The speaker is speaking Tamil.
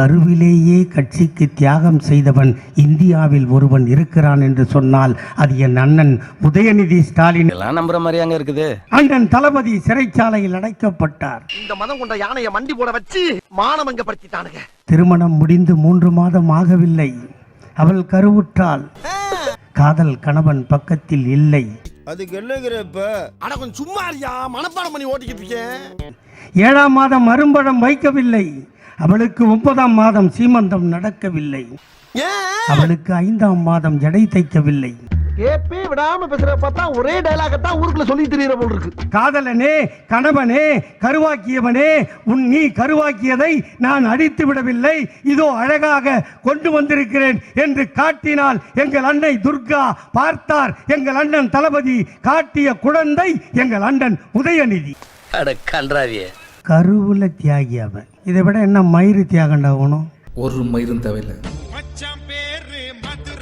கருவிலேயே கட்சிக்கு தியாகம் செய்தவன் இந்தியாவில் ஒருவன் இருக்கிறான் என்று சொன்னால் அது என் அண்ணன் உதயநிதி ஸ்டாலின். எல்லாம் நம்புற மாதிரி அங்க இருக்குது. அண்ணன் தளபதி சிறைச்சாலையில் அடைக்கப்பட்டார். இந்த மதம் கொண்ட யானைய மண்டி போட வச்சு மானம் அங்க படுத்திட்டானுங்க. திருமணம் முடிந்து மூன்று மாதம் ஆகவில்லை. அவள் கருவுற்றாள். காதல் கணவன் பக்கத்தில் இல்லை. அதுக்கு என்னங்கிற இப்ப? அட கொஞ்சம் சும்மா மனப்பாடம் பண்ணி ஓட்டிக்கிட்டு இருக்கேன் ஏழாம் மாதம் மரும்பழம் வைக்கவில்லை. அவளுக்கு முப்பதாம் மாதம் சீமந்தம் நடக்கவில்லை. ஏன் அவளுக்கு ஐந்தாம் மாதம் ஜடை தைக்கவில்லை. கேப்பே விடாம பேசுற பார்த்தா ஒரே டைலாக தான் ஊருக்குள்ள சொல்லி தெரியற போல் இருக்கு. காதலனே கணவனே கருவாக்கியவனே உன் நீ கருவாக்கியதை நான் அடித்து விடவில்லை. இதோ அழகாக கொண்டு வந்திருக்கிறேன் என்று காட்டினால் எங்கள் அன்னை துர்கா பார்த்தார். எங்கள் அண்ணன் தளபதி காட்டிய குழந்தை எங்கள் அண்ணன் உதயநிதி. அட கன்றாவியே. கருவுல தியாகி அவன். இதை விட என்ன மயிறு தியாகண்டாகணும் ஒரு மயிரும் தேவையில்லை.